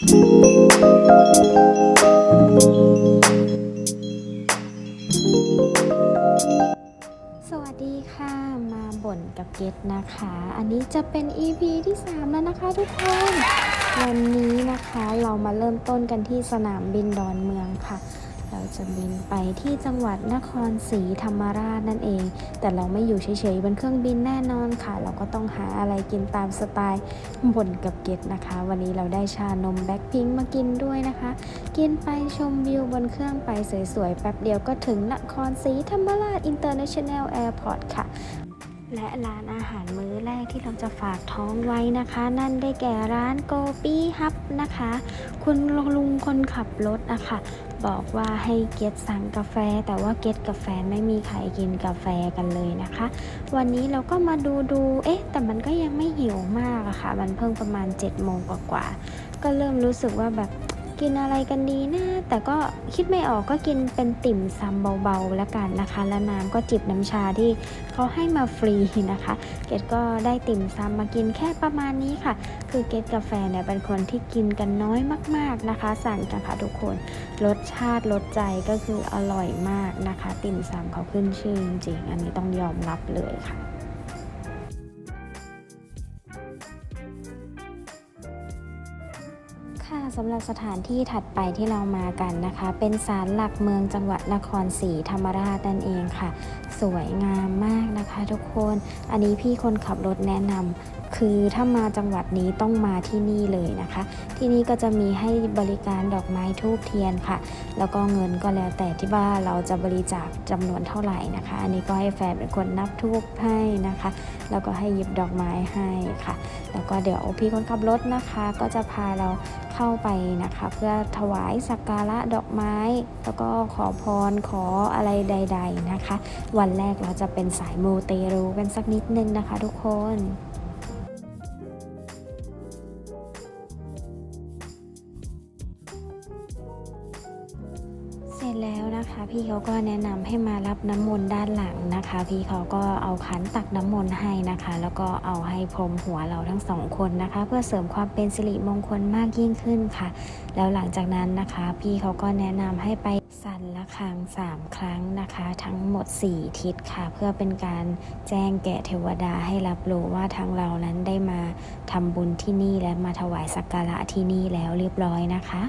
สวัสดีค่ะ มาบ่นกับเกตนะคะ อันนี้จะเป็น EP ที่ 3 แล้วนะคะทุกคน วันนี้นะคะเรามาเริ่มต้นกันที่สนามบินดอนเมืองค่ะ เราจะบินไปที่จังหวัดนครศรีธรรมราชนั่นเอง แต่เราไม่อยู่เฉยๆบนเครื่องบินแน่นอนค่ะ เราก็ต้องหาอะไรกินตามสไตล์บ่นกับเกตนะคะ วันนี้เราได้ชานมแบ็คพิงค์มากินด้วยนะคะ กินไปชมวิวบนเครื่องไปสวยๆ แป๊บเดียวก็ถึงนครศรีธรรมราช International Airport ค่ะและร้านอาหารมื้อแรกที่เราจะฝากท้องไว้นะคะ นั่นได้แก่ร้านโกปี้ฮับนะคะ คุณลุงคนขับรถนะคะ บอกว่าให้เกตสั่งกาแฟ แต่ว่าเกตกับแฟนไม่มีใครกินกาแฟกันเลยนะคะ วันนี้เราก็มาดูดูเอ๊ะ แต่มันก็ยังไม่หิวมากอะค่ะ มันเพิ่งประมาณ7จ็ดโมงกว่าๆก็เริ่มรู้สึกว่าแบบ กินอะไรกันดีนะ แต่ก็คิดไม่ออกก็กินเป็นติ่มซำเบาๆแล้วกันนะคะ และน้ำก็จิบน้ำชาที่เขาให้มาฟรีนะคะ เกดก็ได้ติ่มซำมากินแค่ประมาณนี้ค่ะ คือเกดกาแฟเนี่ยเป็นคนที่กินกันน้อยมากๆนะคะ สั่งกันค่ะทุกคน รสชาติรสใจก็คืออร่อยมากนะคะ ติ่มซำเขาขึ้นชื่อจริงๆอันนี้ต้องยอมรับเลยค่ะ สำหรับสถานที่ถัดไปที่เรามากันนะคะ เป็นศาลหลักเมืองจังหวัดนครศรีธรรมราชนั่นเองค่ะ สวยงามมากนะคะทุกคน อันนี้พี่คนขับรถแนะนำคือถ้ามาจังหวัดนี้ต้องมาที่นี่เลยนะคะ ที่นี่ก็จะมีให้บริการดอกไม้ทูบเทียนค่ะ แล้วก็เงินก็แล้วแต่ที่ว่าเราจะบริจาคจำนวนเท่าไหร่นะคะ อันนี้ก็ให้แฟนเป็นคนนับทูบให้นะคะ แล้วก็ให้หยิบดอกไม้ให้ค่ะ แล้วก็เดี๋ยวพี่คนขับรถนะคะ ก็จะพาเรา เข้าไปนะคะ เพื่อถวายสักการะดอกไม้ แล้วก็ขอพรขออะไรใด ๆนะคะ วันแรกเราจะเป็นสายมูเตรูกันสักนิดนึงนะคะทุกคน แล้วนะคะ พี่เขาก็แนะนำให้มารับน้ำมนต์ด้านหลังนะคะ พี่เขาก็เอาขันตักน้ำมนต์ให้นะคะ แล้วก็เอาให้พรมหัวเราทั้งสองคนนะคะ เพื่อเสริมความเป็นสิริมงคลมากยิ่งขึ้นค่ะ แล้วหลังจากนั้นนะคะ พี่เขาก็แนะนำให้ไปสั่นละครังสามครั้งนะคะ ทั้งหมด 4 ทิศค่ะ เพื่อเป็นการแจ้งแก่เทวดาให้รับรู้ว่าทางเรานั้นได้มาทำบุญที่นี่และมาถวายสักการะที่นี่แล้วเรียบร้อยนะคะ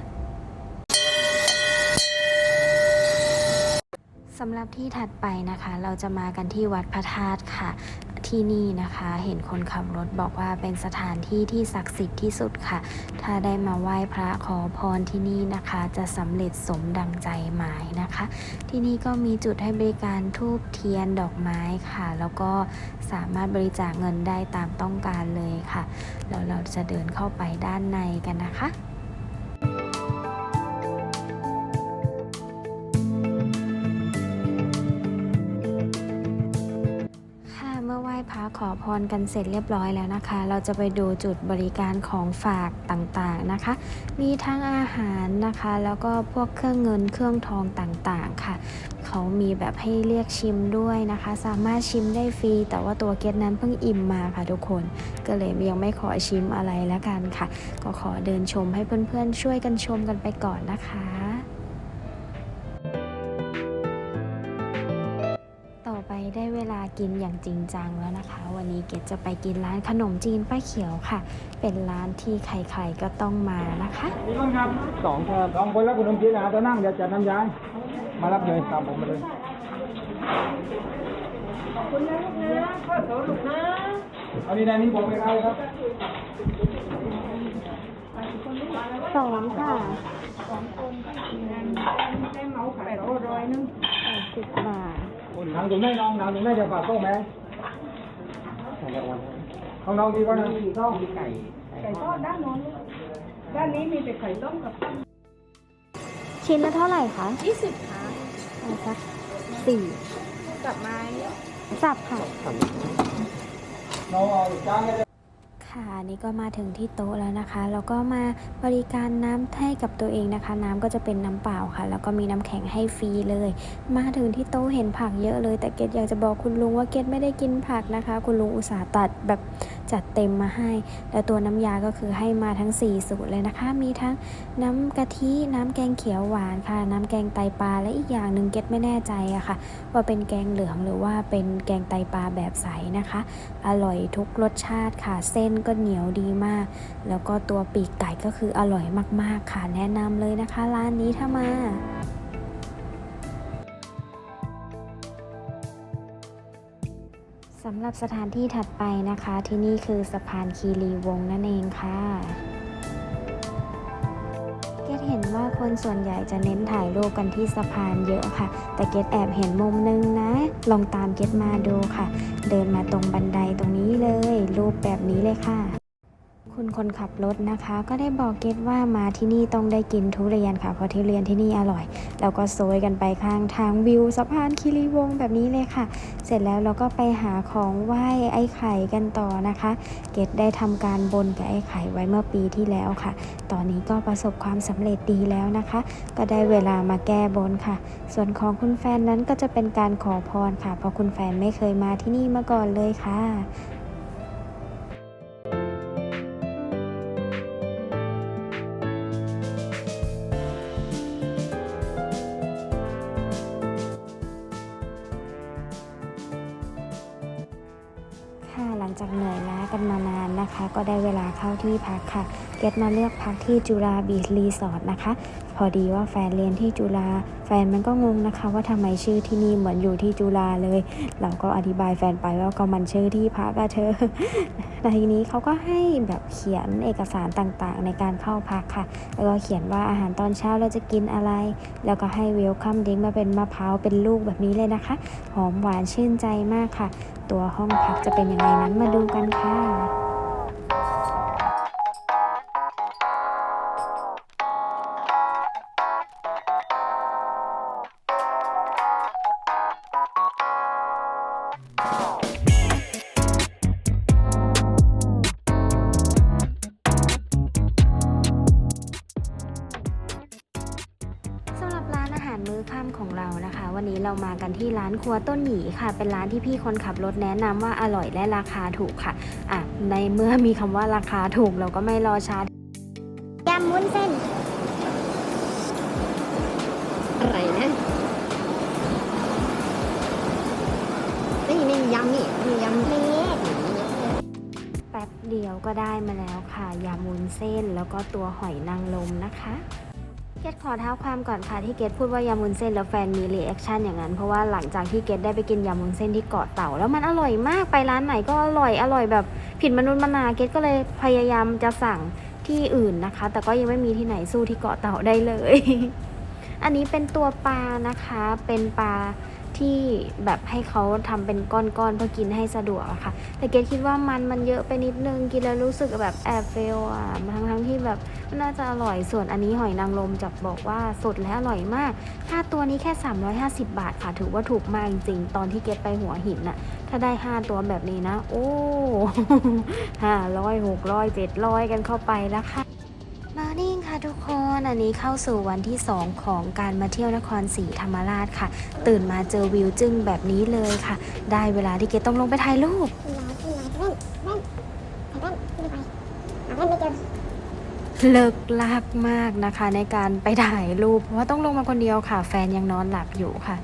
สำหรับที่ถัดไปนะคะ เราจะมากันที่วัดพระธาตุค่ะ ที่นี่นะคะ เห็นคนขับรถบอกว่าเป็นสถานที่ที่ศักดิ์สิทธิ์ที่สุดค่ะ ถ้าได้มาไหว้พระขอพรที่นี่นะคะ จะสำเร็จสมดังใจหมายนะคะ ที่นี่ก็มีจุดให้บริการทูบเทียนดอกไม้ค่ะ แล้วก็สามารถบริจาคเงินได้ตามต้องการเลยค่ะแล้วเราจะเดินเข้าไปด้านในกันนะคะ อพรกันเสร็จเรียบร้อยแล้วนะคะ เราจะไปดูจุดบริการของฝากต่างๆนะคะ มีทั้งอาหารนะคะ แล้วก็พวกเครื่องเงินเครื่องทองต่างๆค่ะ เขามีแบบให้เรียกชิมด้วยนะคะ สามารถชิมได้ฟรี แต่ว่าตัวเกตนั้นเพิ่งอิ่มมาค่ะทุกคน ก็เลยยังไม่ขอชิมอะไรแล้วกันค่ะ ก็ขอเดินชมให้เพื่อนๆช่วยกันชมกันไปก่อนนะคะ จริงจังแล้วนะคะ วันนี้เกดจะไปกินร้านขนมจีนป้าเขียวค่ะ เป็นร้านที่ใครๆก็ต้องมานะคะกี่คนครับสองครับสองคนแล้วคุณนมจีนนะจะนั่งเดี๋ยวจัดน้ำย้าย มารับเลยตามผมมาเลยขอบคุณนะลูกนะข้าวสลูกนะเอานี่นะนี่บอกไปเอาเลยครับสองค่ะได้เมาแปดร้อยนึงแปดสิบบาท คุณทางตรงไหนน้องทางตรงไหนจะฝากต้องไหมของน้องดีกว่านะต้องมีไก่ไก่ทอดด้านโน้นลูกด้านนี้มีแต่ไข่ต้มกับชิ้นละเท่าไหร่คะยี่สิบค่ะเอาสักสี่กับไม้สับค่ะน้องเอาจานก็ได้ ค่ะนนี่ก็มาถึงที่โต๊ะแล้วนะคะแล้วก็มาบริการน้ำให้กับตัวเองนะคะ น้ำก็จะเป็นน้ำเปล่าค่ะ แล้วก็มีน้ำแข็งให้ฟรีเลย มาถึงที่โต๊ะเห็นผักเยอะเลย แต่เกดอยากจะบอกคุณลุงว่าเกดไม่ได้กินผักนะคะ คุณลุงอุตส่าห์ตัดแบบจัดเต็มมาให้ แล้วตัวน้ำยาก็คือให้มาทั้ง 4 สูตรเลยนะคะ มีทั้งน้ำกะทิน้ำแกงเขียวหวานค่ะ น้ำแกงไตปลาและอีกอย่างหนึ่งเก็ตไม่แน่ใจอะค่ะ ว่าเป็นแกงเหลืองหรือว่าเป็นแกงไตปลาแบบใสนะคะ อร่อยทุกรสชาติค่ะ เส้นก็เหนียวดีมาก แล้วก็ตัวปีกไก่ก็คืออร่อยมากๆค่ะ แนะนำเลยนะคะ ร้านนี้ถ้ามา สำหรับสถานที่ถัดไปนะคะ ที่นี่คือสะพานคีรีวงนั่นเองค่ะเกดเห็นว่าคนส่วนใหญ่จะเน้นถ่ายรูปกันที่สะพานเยอะค่ะ แต่เกดแอบเห็นมุมนึงนะ ลองตามเกดมาดูค่ะ เดินมาตรงบันไดตรงนี้เลย รูปแบบนี้เลยค่ะ คุณคนขับรถนะคะ ก็ได้บอกเกดว่ามาที่นี่ต้องได้กินทุเรียนค่ะเพราะทุเรียนที่นี่อร่อย แล้วก็โซยกันไปข้างทางวิวสะพานคีรีวงแบบนี้เลยค่ะ เสร็จแล้วเราก็ไปหาของไหว้ไอ้ไข่กันต่อนะคะ เกดได้ทำการบนกับไอ้ไข่ไว้เมื่อปีที่แล้วค่ะ ตอนนี้ก็ประสบความสำเร็จดีแล้วนะคะ ก็ได้เวลามาแก้บนค่ะ ส่วนของคุณแฟนนั้นก็จะเป็นการขอพรค่ะ เพราะคุณแฟนไม่เคยมาที่นี่มาก่อนเลยค่ะ กันมานานนะคะ ก็ได้เวลาเข้าที่พักค่ะ เกตมาเลือกพักที่จุฬาบีชรีสอร์ทนะคะ อดีว่าแฟนเรียนที่จุฬาแฟนมันก็งงนะคะ ว่าทำไมชื่อที่นี่เหมือนอยู่ที่จุฬาเลย เราก็อธิบายแฟนไปว่าก็มันชื่อที่พักอะเธอแต่ทีนี้เขาก็ให้แบบเขียนเอกสารต่างๆ ในการเข้าพักค่ะ แล้วก็เขียนว่าอาหารตอนเช้าเราจะกินอะไร แล้วก็ให้เวลคัมดิ้งมาเป็นมะพร้าวเป็นลูกแบบนี้เลยนะคะ หอมหวานชื่นใจมากค่ะ ตัวห้องพักจะเป็นยังไงนั้นมาดูกันค่ะ เรามากันที่ร้านครัวต้นหยีค่ะ เป็นร้านที่พี่คนขับรถแนะนำว่าอร่อยและราคาถูกค่ะอะ ในเมื่อมีคำว่าราคาถูกเราก็ไม่รอช้ายำวุ้นเส้นอะไรนะนี่นี่ยำนี่นี่ยำนี่แป๊บเดียวก็ได้มาแล้วค่ะยำวุ้นเส้นแล้วก็ตัวหอยนางรมนะคะ เกดขอเท้าความก่อนค่ะที่เกดพูดว่ายำวุ้นเส้นแล้วแฟนมีรีแอคชั่นอย่างนั้นเพราะว่าหลังจากที่เกดได้ไปกินยำวุ้นเส้นที่เกาะเต่า แล้วมันอร่อยมากไปร้านไหนก็อร่อยอร่อยแบบผิดมนุษย์มนาเกดก็เลยพยายามจะสั่งที่อื่นนะคะ แต่ก็ยังไม่มีที่ไหนสู้ที่เกาะเต่าได้เลย อันนี้เป็นตัวปลานะคะเป็นปลา ที่แบบให้เขาทำเป็นก้อนๆเพื่อกินให้สะดวกอะค่ะ แต่เกดคิดว่ามันมันเยอะไปนิดนึงกินแล้วรู้สึกแบบแอบเฟลอะทั้งทั้งๆที่แบบน่าจะอร่อยส่วนอันนี้หอยนางรมจะบอกว่าสดและอร่อยมากค่าตัวนี้แค่ 350 บาทค่ะ ถือว่าถูกมากจริงๆตอนที่เกดไปหัวหินน่ะถ้าได้ 5 ตัวแบบนี้นะ โอ้ห้าร้อยหกร้อยเจ็ดร้อยกันเข้าไปแล้วค่ะ ทุกคนอันนี้เข้าสู่วันที่ 2 ของการมาเที่ยวนครศรีธรรมราชค่ะ ตื่นมาเจอวิวจึ้งแบบนี้เลยค่ะ ได้เวลาที่เกต้องลงไปถ่ายรูปเลอาเล่นไม่เจอเลิกลากมากนะคะในการไปถ่ายรูป เพราะว่าต้องลงมาคนเดียวค่ะ แฟนยังนอนหลับอยู่ค่ะ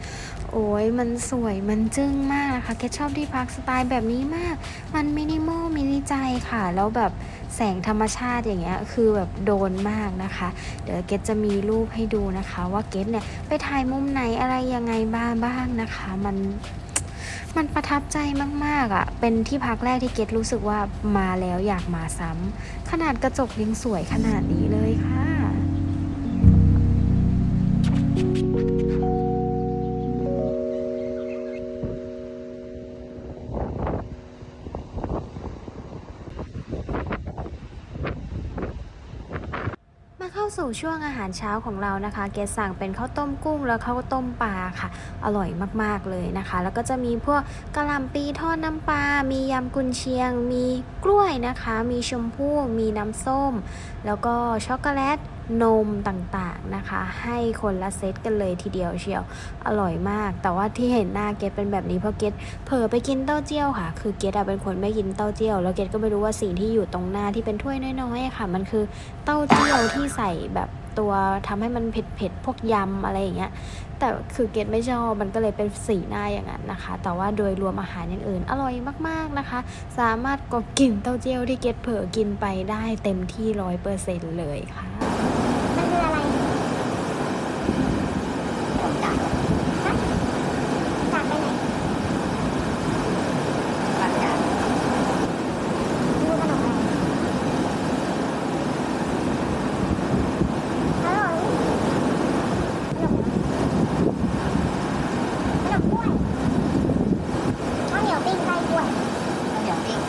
โอ้ยมันสวยมันจึ้งมากนะคะแกชอบที่พักสไตล์แบบนี้มาก มันมินิมอลมินิใจค่ะ แล้วแบบแสงธรรมชาติอย่างเงี้ยคือแบบโดนมากนะคะ เดี๋ยวเกดจะมีรูปให้ดูนะคะ ว่าเกดเนี่ยไปถ่ายมุมไหนอะไรยังไงบ้างบ้างนะคะ มันมันประทับใจมาก ๆอะ่ะ เป็นที่พักแรกที่เกดรู้สึกว่ามาแล้วอยากมาซ้ำขนาดกระจกยังสวยขนาดนี้เลยค่ะ สู่ช่วงอาหารเช้าของเรานะคะ เกดสั่งเป็นข้าวต้มกุ้งแล้วข้าวต้มปลาค่ะ อร่อยมากๆเลยนะคะ แล้วก็จะมีพวกกะหล่ำปีทอดน้ำปลา มียำกุนเชียง มีกล้วยนะคะ มีชมพู่ มีน้ำส้ม แล้วก็ช็อกโกแลต นมต่างๆนะคะ ให้คนละเซตกันเลยทีเดียวเชียวอร่อยมาก แต่ว่าที่เห็นหน้าเกดเป็นแบบนี้เพราะเกดเผลอไปกินเต้าเจี้ยวค่ะ คือเกดเป็นคนไม่กินเต้าเจี้ยว แล้วเกดก็ไม่รู้ว่าสิ่งที่อยู่ตรงหน้าที่เป็นถ้วยน้อยๆค่ะ มันคือเต้าเจี้ยวที่ใส่แบบตัวทำให้มันเผ็ดๆพวกยำอะไรอย่างเงี้ยแต่คือเกดไม่ชอบมันก็เลยเป็นสีหน้าอย่างนั้นนะคะ แต่ว่าโดยรวมอาหารอย่างอื่น อร่อยมากๆนะคะ สามารถกลบกลิ่นเต้าเจี้ยวที่เกดเผลอกินไปได้เต็มที่ร้อยเปอร์เซ็นต์เลยค่ะ มันคืออะไรผมจากฮะจากไปไหนจากจากดูขนมอะไรอร่อยขนมขนมกล้วยข้าวเหนียวปิ้งไส้กล้วยข้าวเหนียวปิ้ง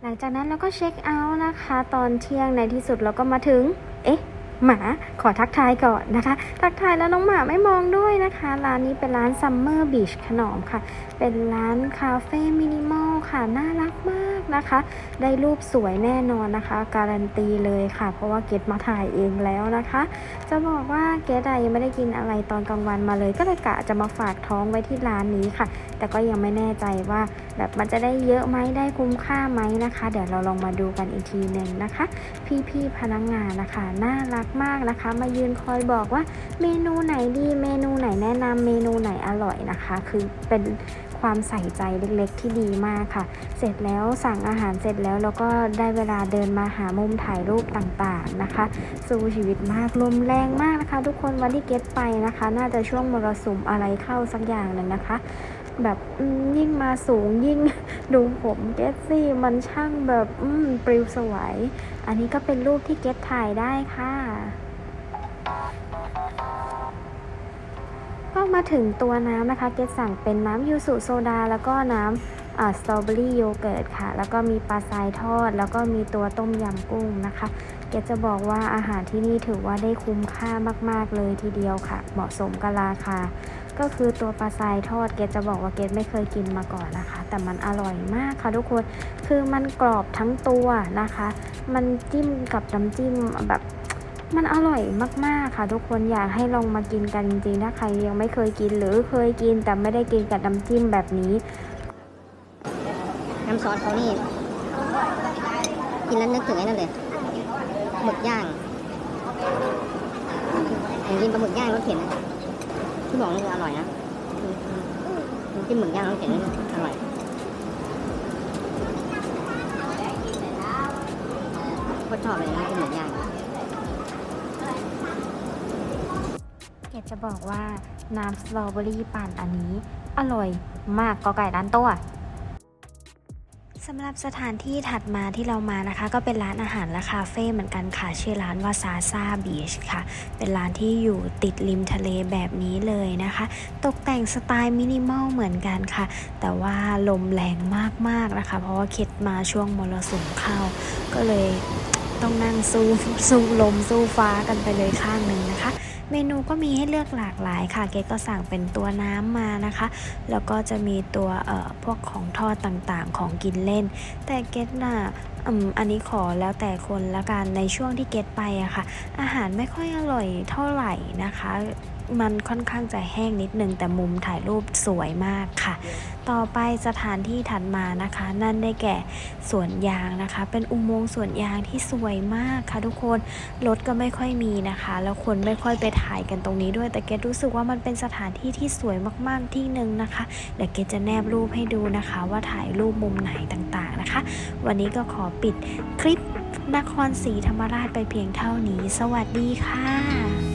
หลัง จากนั้นเราก็เช็คเอาท์นะคะ ตอนเที่ยงในที่สุดเราก็มาถึง เอ๊ะ หมาขอทักทายก่อนนะคะ ทักทายแล้วน้องหมาไม่มองด้วยนะคะ ร้านนี้เป็นร้าน Summer Beach ขนมค่ะ เป็นร้านคาเฟ่มินิมอลค่ะ น่ารักมาก นะคะ ได้รูปสวยแน่นอนนะคะ การันตีเลยค่ะ เพราะว่าเกดมาถ่ายเองแล้วนะคะ จะบอกว่าเกดยังไม่ได้กินอะไรตอนกลางวันมาเลย ก็เลยกะจะมาฝากท้องไว้ที่ร้านนี้ค่ะ แต่ก็ยังไม่แน่ใจว่าแบบมันจะได้เยอะไหมได้คุ้มค่าไหมนะคะ เดี๋ยวเราลองมาดูกันอีกทีหนึ่งนะคะ พี่ๆพนักงานนะคะ น่ารักมากนะคะ มายืนคอยบอกว่าเมนูไหนดี เมนูไหนแนะนำเมนูไหนอร่อยนะคะ คือเป็น ความใส่ใจเล็กๆ ที่ดีมากค่ะ เสร็จแล้วสั่งอาหารเสร็จแล้วเราก็ได้เวลาเดินมาหามุมถ่ายรูปต่างๆนะคะ สู้ชีวิตมากลมแรงมากนะคะ ทุกคนวันที่เก็ตไปนะคะ น่าจะช่วงมรสุมอะไรเข้าสักอย่างหนึ่งนะคะแบบยิ่งมาสูงยิ่งดูผมเกตซี่ มันช่างแบบปลิวสวย อันนี้ก็เป็นรูปที่เกตถ่ายได้ค่ะ มาถึงตัวน้ำนะคะเกตสั่งเป็นน้ำยูสุโซดา แล้วก็น้ำสตรอเบอรี่โยเกิร์ตค่ะ แล้วก็มีปลาทรายทอด แล้วก็มีตัวต้มยำกุ้งนะคะเกดจะบอกว่าอาหารที่นี่ถือว่าได้คุ้มค่ามาก ๆ เลยทีเดียวค่ะ เหมาะสมกับราคา ก็คือตัวปลาทรายทอดเกดจะบอกว่าเกดไม่เคยกินมาก่อนนะคะ แต่มันอร่อยมากค่ะทุกคน คือมันกรอบทั้งตัวนะคะ มันจิ้มกับน้ำจิ้มแบบ มันอร่อยมากๆค่ะ ทุกคนอยากให้ลองมากินกันจริงๆถ้าใครยังไม่เคยกินหรือเคยกินแต่ไม่ได้กินกับน้ำจิ้มแบบนี้ น้ำซอสเขานี่กินแล้วนึกถึงไอ้นั่นเลยหมึกย่างผมกินปลาหมึกย่างรสเข็นนะที่บอกนี่คืออร่อยนะจิ้มหมึกย่างรสเข็นนี่อร่อยโคตรชอบเลยน้ำจิ้มหมึกย่าง เกด จะบอกว่าน้ำสตรอเบอรี่ปั่นอันนี้ อร่อยมากกอไก่ร้านตัวสำหรับสถานที่ถัดมาที่เรามานะคะ ก็เป็นร้านอาหารและคาเฟ่เหมือนกันค่ะ ชื่อร้านว่าซาซาบีชค่ะ เป็นร้านที่อยู่ติดริมทะเลแบบนี้เลยนะคะ ตกแต่งสไตล์มินิมอลเหมือนกันค่ะ แต่ว่าลมแรงมากๆนะคะ เพราะว่าเข็ดมาช่วงมรสุมเข้า ก็เลยต้องนั่งสู้สู้ลมสู้ฟ้ากันไปเลยข้างหนึ่งนะคะ เมนูก็มีให้เลือกหลากหลายค่ะ เกดก็สั่งเป็นตัวน้ำมานะคะ แล้วก็จะมีตัวเอ่อพวกของทอดต่างๆ ของกินเล่น แต่เกดน่ะอืมอันนี้ขอแล้วแต่คนละกันในช่วงที่เกตไปอะค่ะ อาหารไม่ค่อยอร่อยเท่าไหร่นะคะ มันค่อนข้างจะแห้งนิดนึงแต่มุมถ่ายรูปสวยมากค่ะ ต่อไปสถานที่ถัดมานะคะ นั่นได้แก่สวนยางนะคะ เป็นอุโมงค์สวนยางที่สวยมากค่ะทุกคนรถก็ไม่ค่อยมีนะคะ แล้วคนไม่ค่อยไปถ่ายกันตรงนี้ด้วย แต่เกดรู้สึกว่ามันเป็นสถานที่ที่สวยมากๆที่หนึ่งนะคะเดี๋ยวเกดจะแนบรูปให้ดูนะคะ ว่าถ่ายรูปมุมไหนต่างๆนะคะ วันนี้ก็ขอปิดคลิปนครศรีธรรมราชไปเพียงเท่านี้ สวัสดีค่ะ